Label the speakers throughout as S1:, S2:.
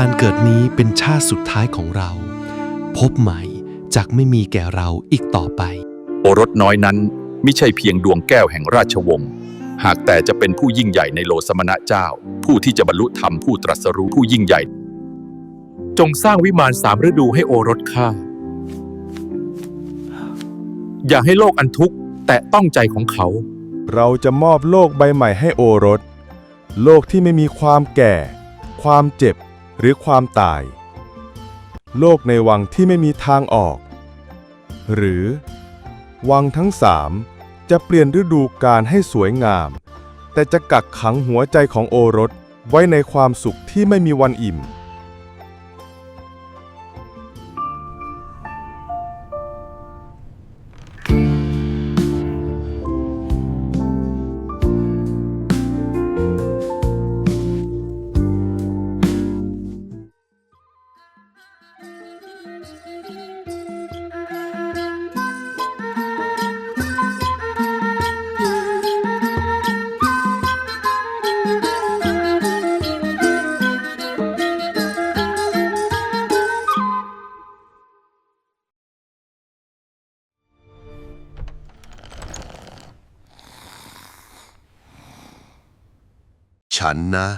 S1: การเกิดนี้เป็นชาติสุดท้ายของเรา พบใหม่จากไม่มีแก่เราอีกต่อไป
S2: โอรสน้อยนั้นไม่ใช่เพียงดวงแก้วแห่งราชวงศ์หากแต่จะเป็นผู้ยิ่งใหญ่ในโลสมณะเจ้า ผู้ที่จะบรรลุธรรมผู้ตรัสรู้ผู้ยิ่งใหญ่ จงสร้างวิมานสามฤดูให้โอรสข้าอย่าให้โลกอันทุกข์แตะต้องใจของเขา
S3: เราจะมอบโลกใบใหม่ให้โอรส โลกที่ไม่มีความแก่ ความเจ็บ หรือความตาย โลกในวังที่ไม่มีทางออก หรือ วังทั้งสามจะเปลี่ยนฤดูกาลให้สวยงาม แต่จะกักขังหัวใจของโอรสไว้ในความสุขที่ไม่มีวันอิ่ม
S4: ฉันนะ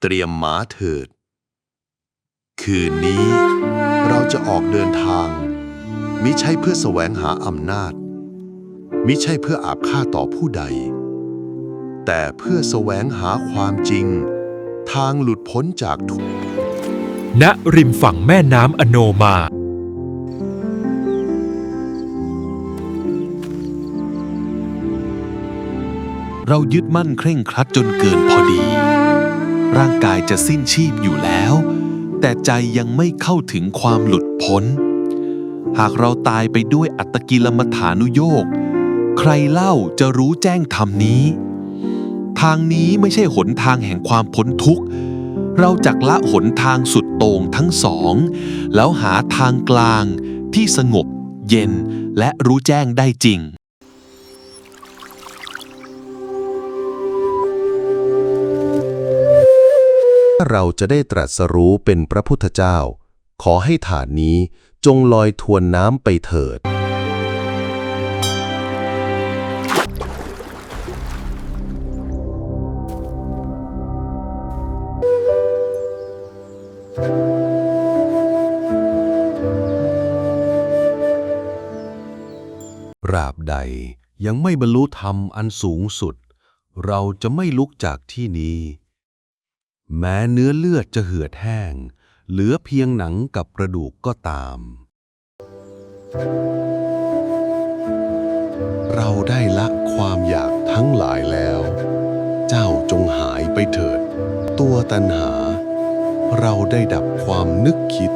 S4: เตรียมหมาเถิด คืนนี้เราจะออกเดินทาง มิใช่เพื่อแสวงหาอำนาจ มิใช่เพื่ออาบค่าต่อผู้ใด แต่เพื่อแสวงหาความจริง ทางหลุดพ้นจากทุกข์
S5: ณริมฝั่งแม่น้ำอโนมา
S1: เรายึดมั่นเคร่งครัดจนเกินพอดี ร่างกายจะสิ้นชีพอยู่แล้ว แต่ใจยังไม่เข้าถึงความหลุดพ้น หากเราตายไปด้วยอัตกิลมัฐานุโยกใครเล่าจะรู้แจ้งธรรมนี้ ทางนี้ไม่ใช่หนทางแห่งความพ้นทุกข์ เราจักละหนทางสุดโต่งทั้งสอง แล้วหาทางกลางที่สงบ เย็นและรู้แจ้งได้จริง
S4: เราจะได้ตรัสรู้เป็นพระพุทธเจ้า ขอให้ฐานนี้จงลอยทวนน้ำไปเถิด ราบใดยังไม่บรรลุธรรมอันสูงสุด เราจะไม่ลุกจากที่นี้ แม้เนื้อเลือดจะเหือดแห้ง เหลือเพียงหนังกับกระดูกก็ตาม เราได้ละความอยากทั้งหลายแล้ว เจ้าจงหายไปเถิด ตัวตัณหา เราได้ดับความนึกคิด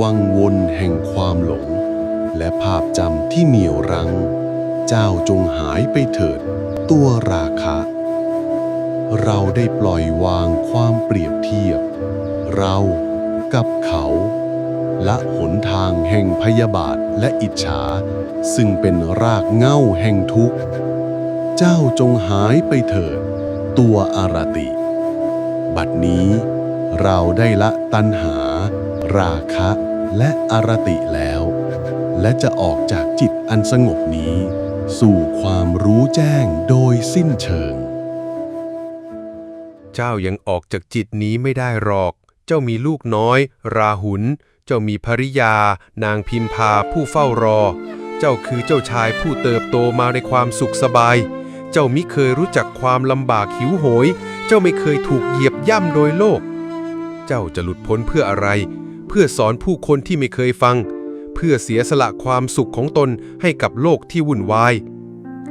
S4: วังวนแห่งความหลง และภาพจำที่เหนี่ยวรั้ง เจ้าจงหายไปเถิด ตัวราคะ เราได้ปล่อยวางความเปรียบเทียบ เรากับเขา และหนทางแห่งพยาบาทและอิจฉา ซึ่งเป็นรากเง้าแห่งทุกข์ เจ้าจงหายไปเถิด ตัวอารติ บัดนี้เราได้ละตัณหา ราคะและอารติแล้ว และจะออกจากจิตอันสงบนี้ สู่ความรู้แจ้งโดยสิ้นเชิง
S6: เจ้ายังออกจากจิตนี้ไม่ได้หรอก เจ้ามีลูกน้อย ราหุล เจ้ามีภริยา นางพิมพาผู้เฝ้ารอ เจ้าคือเจ้าชายผู้เติบโตมาในความสุขสบาย เจ้ามิเคยรู้จักความลำบากหิวโหย เจ้าไม่เคยถูกเหยียบย่ำโดยโลก เจ้าจะหลุดพ้นเพื่ออะไร เพื่อสอนผู้คนที่ไม่เคยฟัง เพื่อเสียสละความสุขของตนให้กับโลกที่วุ่นวาย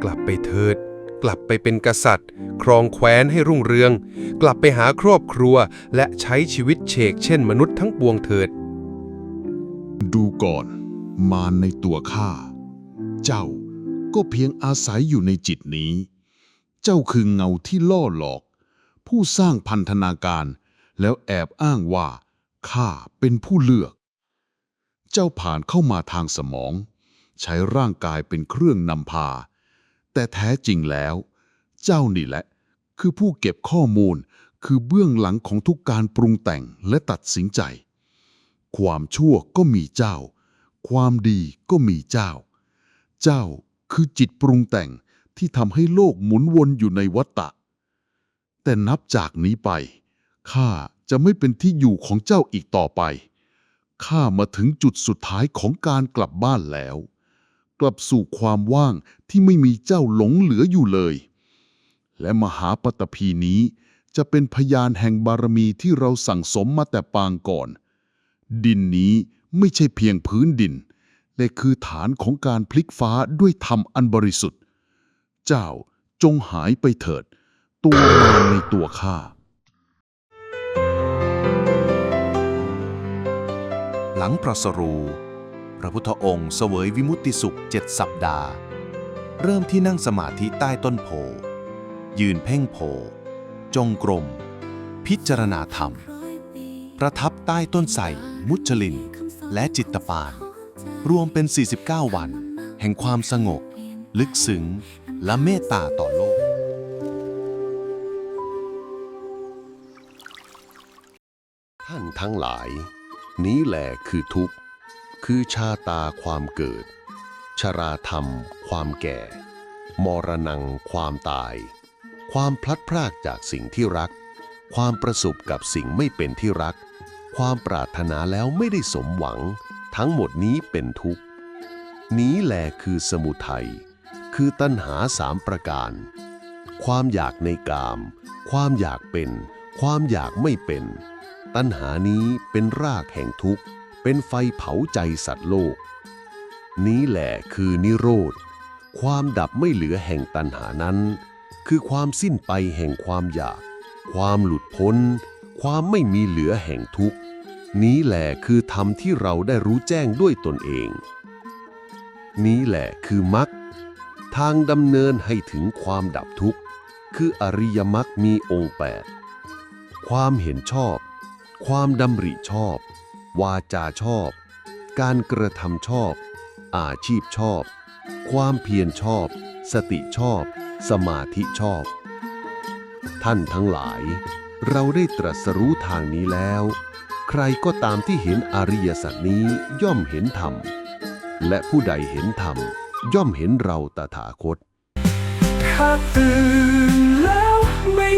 S6: กลับไปเถิด กลับไปเป็นกษัตริย์ ครองแคว้นให้รุ่งเรือง กลับไปหาครอบครัวและใช้ชีวิตเฉกเช่นมนุษย์ทั้งปวงเถิด
S7: ดูก่อน มารในตัวข้า เจ้าก็เพียงอาศัยอยู่ในจิตนี้ เจ้าคือเงาที่ล่อหลอก ผู้สร้างพันธนาการ แล้วแอบอ้างว่าข้าเป็นผู้เลือก เจ้าผ่านเข้ามาทางสมอง ใช้ร่างกายเป็นเครื่องนำพา แต่แท้จริงแล้ว เจ้านี่แหละ คือผู้เก็บข้อมูลคือเบื้องหลังของทุกการปรุงแต่งและตัดสินใจ ความชั่วก็มีเจ้า ความดีก็มีเจ้า เจ้าคือจิตปรุงแต่งที่ทำให้โลกหมุนวนอยู่ในวัฏฏะ แต่นับจากนี้ไปข้าจะไม่เป็นที่อยู่ของเจ้าอีกต่อไปข้ามาถึงจุดสุดท้ายของการกลับบ้านแล้ว กลับสู่ความว่างที่ไม่มีเจ้าหลงเหลืออยู่เลย และมหาปตพีนี้จะเป็นพยานแห่งบารมีที่เราสั่งสมมาแต่ปางก่อน ดินนี้ไม่ใช่เพียงพื้นดิน แต่คือฐานของการพลิกฟ้าด้วยธรรมอันบริสุทธิ์ เจ้าจงหายไปเถิด ตัวมารในตัวข้า
S8: หลังตรัสรู พระพุทธองค์เสวยวิมุตติสุขเจ็ดสัปดาห์ เริ่มที่นั่งสมาธิใต้ต้นโพ ยืนเพ่งโพ จงกรม พิจารณาธรรม ประทับใต้ต้นไทรมุจลิน และจิตตปาน รวมเป็น 49 วัน แห่งความสงบ ลึกซึ้ง และเมตตาต่อโลก
S4: ท่านทั้งหลาย นี้แหละคือทุกข์ คือชาตาความเกิด ชราธรรม ความแก่ มรณัง ความตาย ความพลัดพรากจากสิ่งที่รัก ความประสบกับสิ่งไม่เป็นที่รัก ความปรารถนาแล้วไม่ได้สมหวัง ทั้งหมดนี้เป็นทุกข์ นี้แหละคือสมุทัย คือตัณหาสามประการ ความอยากในกาม ความอยากเป็น ความอยากไม่เป็น ตัณหานี้เป็นรากแห่งทุกข์ เป็นไฟเผาใจสัตว์โลก นี้แหละคือนิโรธ ความดับไม่เหลือแห่งตัณหานั้น คือความสิ้นไปแห่งความอยาก ความหลุดพ้น ความไม่มีเหลือแห่งทุกข์ นี้แหละคือธรรมที่เราได้รู้แจ้งด้วยตนเอง นี้แหละคือมรรคทางดำเนินให้ถึงความดับทุกข์ คืออริยมรรคมีองค์แปดความเห็นชอบ ความดำริชอบ วาจาชอบ การกระทำชอบ อาชีพชอบ ความเพียรชอบ สติชอบ สมาธิชอบ ท่านทั้งหลาย เราได้ตรัสรู้ทางนี้แล้ว ใครก็ตามที่เห็นอริยสัจนี้ย่อมเห็นธรรม และผู้ใดเห็นธรรม ย่อมเห็นเราตถาคต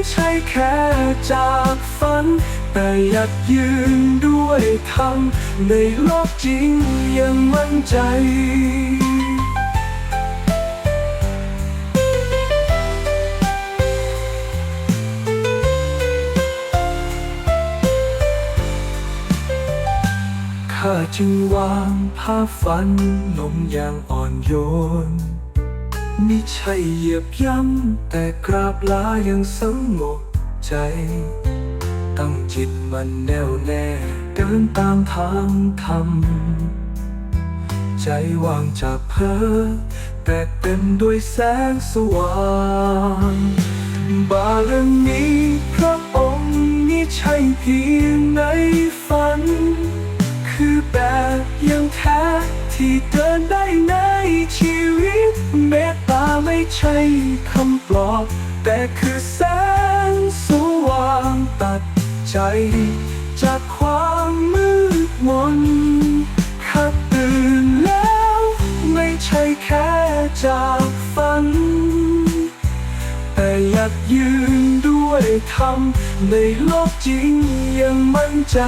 S9: ใช่แค่จากฝัน แต่อยากยืนด้วยธรรมในโลกจริงยังมั่นใจข้าจึงวางผ้าฝันลงอย่างอ่อนโยน มิใช่เหยียบย่ำแต่กราบลาอย่างสงบใจ ตั้งจิตมันแน่วแน่เดินตามทางธรรม ใจว่างจากเพ้อแต่เต็มด้วยแสงสว่างบารมีพระองค์นี้ใช่เพียงในฝัน คือแบบยังแท้ ที่เดินได้ในชีวิตเมตตาไม่ใช่คำปลอบ แต่คือแสงสว่างตัดใจ จากความมืดมนข้าตื่นแล้ว ไม่ใช่แค่จากฝัน แต่อยากยืนด้วยธรรมในโลกจริงยังมั่นใจ